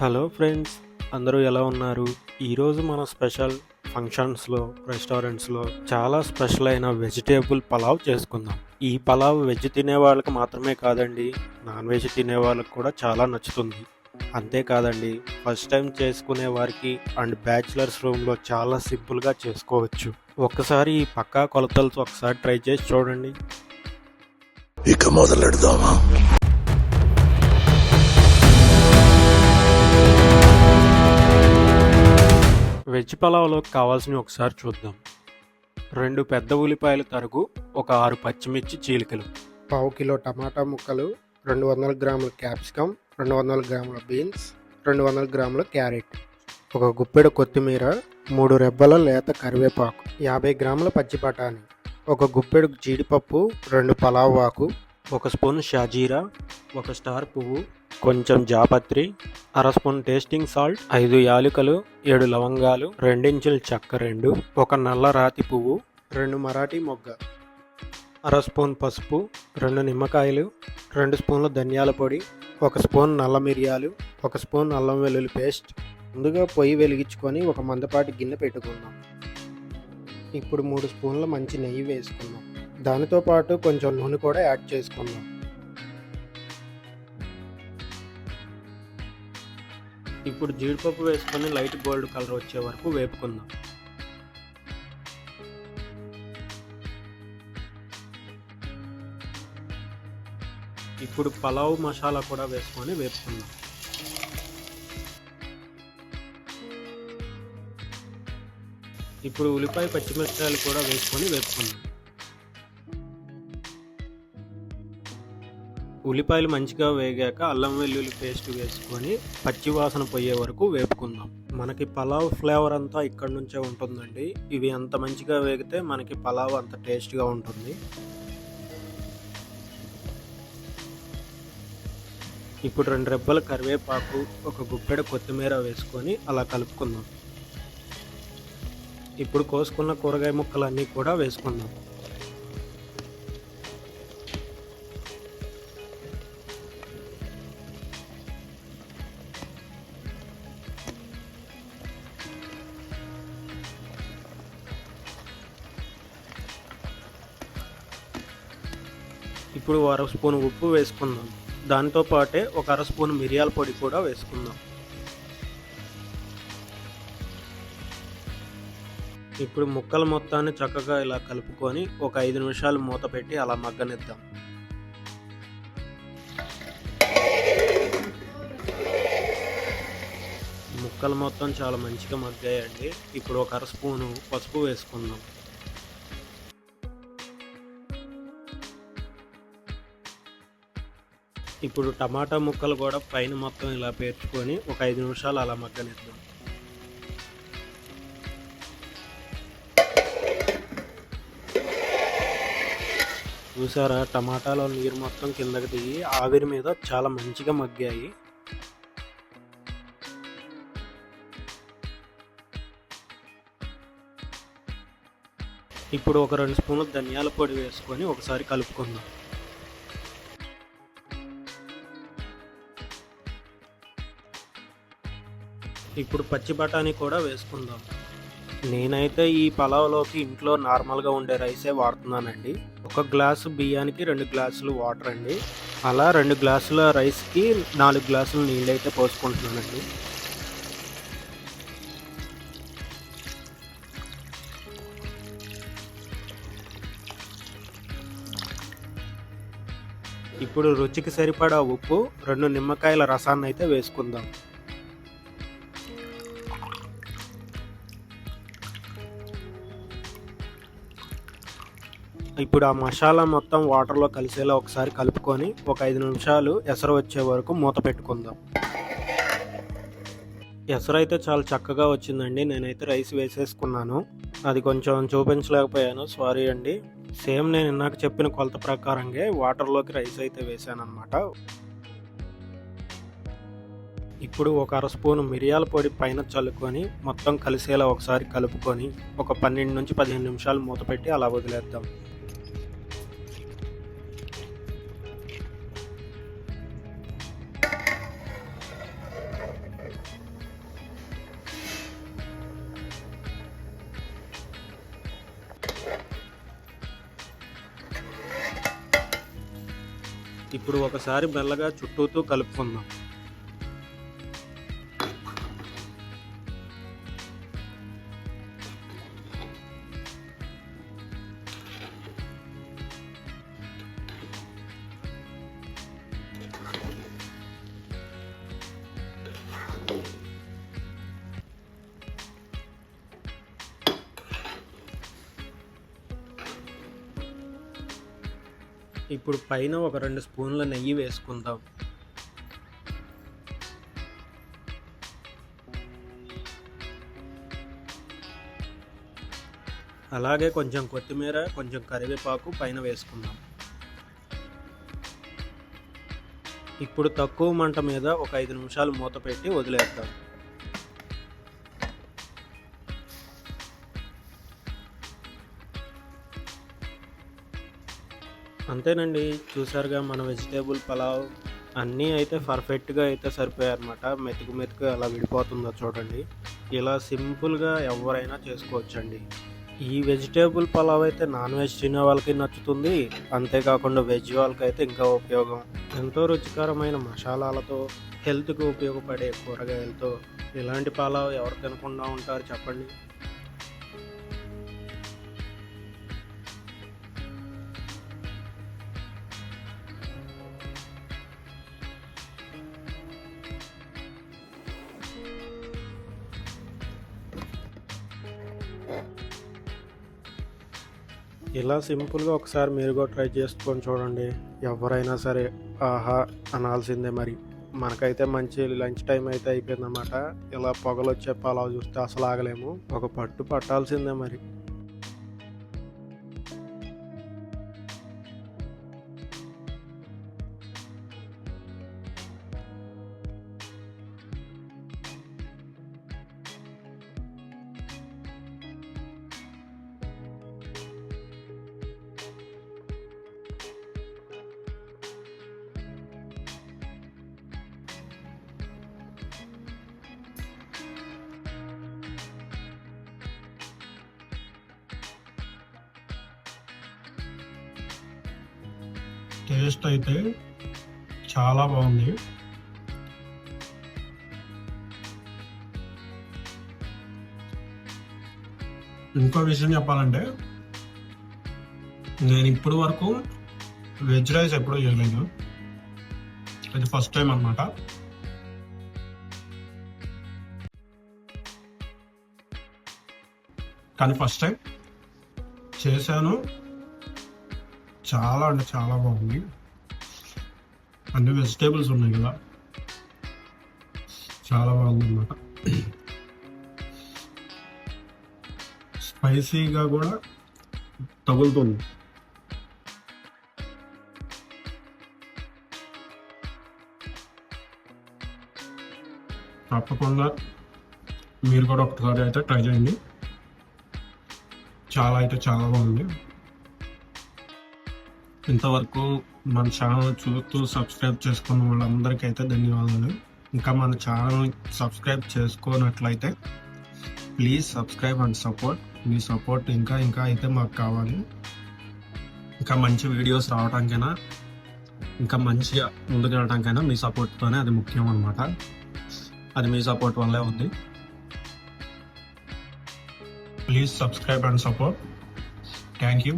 Hello friends అందరూ ఎలా ఉన్నారు? ఈరోజు మన స్పెషల్ ఫంక్షన్స్లో రెస్టారెంట్స్లో చాలా స్పెషల్ అయిన వెజిటేబుల్ పలావ్ చేసుకుందాం. ఈ పలావ్ వెజ్ తినే వాళ్ళకి మాత్రమే కాదండి నాన్ వెజ్ తినే వాళ్ళకి కూడా చాలా నచ్చుతుంది. అంతేకాదండి ఫస్ట్ టైం చేసుకునే వారికి అండ్ బ్యాచిలర్స్ రూమ్లో చాలా సింపుల్గా చేసుకోవచ్చు. ఒక్కసారి ఈ పక్కా కొలతలతో ఒకసారి ట్రై చేసి చూడండి. ఇక మొదలెడదామా? వెజ్ పలావ్లోకి కావాల్సినవి ఒకసారి చూద్దాం. రెండు పెద్ద ఉల్లిపాయల తరుగు ఒక ఆరు పచ్చిమిర్చి చీలికలు. పావు కిలో టమాటా ముక్కలు రెండు వందల గ్రాముల క్యాప్సికమ్ రెండు వందల గ్రాముల బీన్స్ రెండు వందల గ్రాముల క్యారెట్. ఒక గుప్పెడు కొత్తిమీర మూడు రెబ్బల లేత కరివేపాకు యాభై గ్రాముల పచ్చి బఠానీ. ఒక గుప్పెడు జీడిపప్పు రెండు పలావ్ ఆకు ఒక స్పూన్ షాజీరా ఒక స్టార్ పువ్వు కొంచెం జాపత్రి అర స్పూన్ టేస్టింగ్ సాల్ట్ ఐదు యాలకులు ఏడు లవంగాలు రెండించుల చెక్క రెండు ఒక నల్ల రాతి పువ్వు రెండు మరాఠీ మొగ్గ అర స్పూన్ పసుపు రెండు నిమ్మకాయలు రెండు స్పూన్ల ధనియాల పొడి ఒక స్పూన్ నల్ల మిరియాలు ఒక స్పూన్ అల్లం వెల్లుల్లి పేస్ట్. ముందుగా పొయ్యి వెలిగించుకొని ఒక మందపాటి గిన్నె పెట్టుకుందాం. ఇప్పుడు మూడు స్పూన్ల మంచి నెయ్యి వేసుకుందాం. దానితో పాటు కొంచెం నూనె కూడా యాడ్ చేసుకుందాం. ఇప్పుడు జీడిపప్పు వేసుకొని లైట్ గోల్డ్ కలర్ వచ్చే వరకు వేపుకుందాం. ఇప్పుడు పలావ్ మసాలా కూడా వేసుకొని వేపుకుందాం. ఇప్పుడు ఉల్లిపాయ పచ్చిమిరపకాయలు కూడా వేసుకొని వేపుకుందాం. ఉల్లిపాయలు మంచిగా వేగాక అల్లం వెల్లుల్లి పేస్ట్ వేసుకొని పచ్చి వాసన పోయే వరకు వేపుకుందాం. మనకి పలావ్ ఫ్లేవర్ అంతా ఇక్కడ నుంచే ఉంటుందండి. ఇవి అంత మంచిగా వేగితే మనకి పలావ్ అంత టేస్ట్గా ఉంటుంది. ఇప్పుడు రెండు రెబ్బల కరివేపాకు ఒక గుప్పెడ కొత్తిమీర వేసుకొని అలా కలుపుకుందాం. ఇప్పుడు కోసుకున్న కూరగాయ ముక్కలన్నీ కూడా వేసుకుందాం. ఇప్పుడు అర స్పూన్ ఉప్పు వేసుకుందాం. దాంతో పాటే ఒక అర స్పూన్ మిరియాల పొడి కూడా వేసుకుందాం. ఇప్పుడు ముక్కల మొత్తాన్ని చక్కగా ఇలా కలుపుకొని ఒక ఐదు నిమిషాలు మూత పెట్టి అలా మగ్గనిద్దాం. ముక్కలు మొత్తం చాలా మంచిగా మగ్గాయండి. ఇప్పుడు ఒక అర స్పూను పసుపు వేసుకుందాం. ఇప్పుడు టమాటా ముక్కలు కూడా పైన మొత్తం ఇలా పేర్చుకొని ఒక ఐదు నిమిషాలు అలా మగ్గనిద్దాం. చూసారా టమాటాలో నీరు మొత్తం కిందకి దిగి ఆవిరి మీద చాలా మంచిగా మగ్గాయి. ఇప్పుడు ఒక రెండు స్పూన్లు ధనియాల పొడి వేసుకొని ఒకసారి కలుపుకుందాం. ఇప్పుడు పచ్చి బఠానీ కూడా వేసుకుందాం. నేనైతే ఈ పలావ్లోకి ఇంట్లో నార్మల్గా ఉండే రైసే వాడుతున్నానండి. ఒక గ్లాసు బియ్యానికి రెండు గ్లాసులు వాటర్ అండి. అలా రెండు గ్లాసుల రైస్కి నాలుగు గ్లాసులు నీళ్ళు అయితే పోసుకుంటున్నానండి. ఇప్పుడు రుచికి సరిపడా ఉప్పు రెండు నిమ్మకాయల రసాన్ని అయితే వేసుకుందాం. ఇప్పుడు ఆ మసాలా మొత్తం వాటర్లో కలిసేలా ఒకసారి కలుపుకొని ఒక ఐదు నిమిషాలు ఎసరు వచ్చే వరకు మూత పెట్టుకుందాం. ఎసరు అయితే చాలా చక్కగా వచ్చిందండి. నేనైతే రైస్ వేసేసుకున్నాను. అది కొంచెం చూపించలేకపోయాను. సారీ అండి. సేమ్ నేను ఇందాక చెప్పిన కొలత ప్రకారంగా వాటర్లోకి రైస్ అయితే వేసాను అనమాట ఇప్పుడు ఒక అర స్పూన్ మిరియాల పొడి పైన చల్లుకొని మొత్తం కలిసేలా ఒకసారి కలుపుకొని ఒక పన్నెండు నుంచి పదిహేను నిమిషాలు మూత పెట్టి అలా వదిలేద్దాం. ఇప్పుడు ఒకసారి మెల్లగా చుట్టూతూ కలుపుకుందాం. ఇప్పుడు పైన ఒక రెండు స్పూన్ల నెయ్యి వేసుకుందాం. అలాగే కొంచెం కొత్తిమీర కొంచెం కరివేపాకు పైన వేసుకుందాం. ఇప్పుడు తక్కువ మంట మీద ఒక ఐదు నిమిషాలు మూత పెట్టి వదిలేద్దాం. అంతేనండి. చూసారుగా మన వెజిటేబుల్ పలావ్ అన్నీ అయితే పర్ఫెక్ట్గా అయితే సరిపోయాయి మెతుకు మెతుకు అలా విడిపోతుందో చూడండి. ఇలా సింపుల్గా ఎవరైనా చేసుకోవచ్చండి. ఈ వెజిటేబుల్ పలావ్ అయితే నాన్ వెజ్ తినే వాళ్ళకి నచ్చుతుంది. అంతేకాకుండా వెజ్ వాళ్ళకి అయితే ఇంకా ఉపయోగం. ఎంతో రుచికరమైన మసాలాలతో హెల్త్కి ఉపయోగపడే కూరగాయలతో ఇలాంటి పలావ్ ఎవరు తినకుండా ఉంటారు చెప్పండి. ఇలా సింపుల్గా ఒకసారి మీరు కూడా ట్రై చేసుకొని చూడండి. ఎవరైనా సరే ఆహా అనాల్సిందే మరి. మనకైతే మంచి లంచ్ టైం అయితే అయిపోయిందన్నమాట. ఇలా పొగలు వచ్చే పలావ్ చూస్తే అసలు ఆగలేము. ఒక పట్టు పట్టాల్సిందే మరి. టేస్ట్ అయితే చాలా బాగుంది. ఇంకో విషయం చెప్పాలంటే నేను ఇప్పటి వరకు వెజ్ రైస్ ఎప్పుడూ చేయలేదు. ఇది ఫస్ట్ టైం అన్నమాట. కానీ ఫస్ట్ టైం చేశాను. చాలా అంటే చాలా బాగుంది. అన్ని వెజిటేబుల్స్ ఉన్నాయి కదా. చాలా బాగుంది అనమాట స్పైసీగా కూడా తగులుతుంది. తప్పకుండా మీరు కూడా ఒకసారి అయితే ట్రై చేయండి. చాలా అయితే చాలా బాగుంది. ఇంతవరకు మన ఛానల్ చూస్తూ సబ్స్క్రైబ్ చేసుకున్న వాళ్ళందరికీ అయితే ధన్యవాదాలు. ఇంకా మన ఛానల్ సబ్స్క్రైబ్ చేసుకోనట్లయితే ప్లీజ్ సబ్స్క్రైబ్ అండ్ సపోర్ట్ మీ సపోర్ట్ ఇంకా ఇంకా అయితే మాకు కావాలి. ఇంకా మంచి వీడియోస్ రావడానికైనా ఇంకా మంచిగా ముందుకు వెళ్ళడానికైనా మీ సపోర్ట్తోనే అది ముఖ్యం అనమాట అది మీ సపోర్ట్ వల్లే ఉంది. Please subscribe and support thank you